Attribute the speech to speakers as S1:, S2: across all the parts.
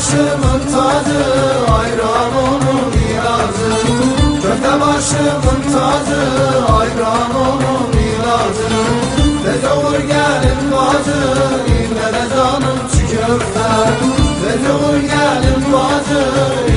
S1: başımın tacı ayran onun ilacı Köfte başımın tacı ayran onun ilacı Tecavür gelin bacı ille de canım çiğ köfte. Tecavür gelin bacı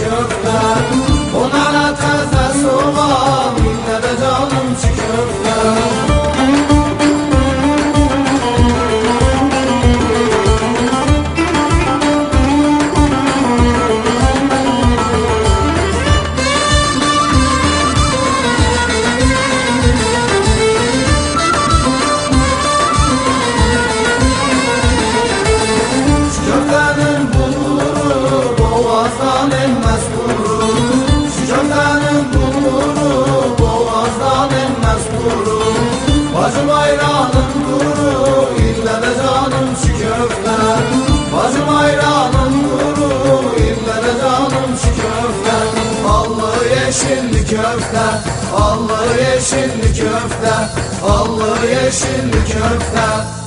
S1: canım canım çiğ köfte Bacım ayranın kuru ille de canım çiğ köfte Allı yeşilli köfte Allı yeşilli köfte Allı yeşilli köfte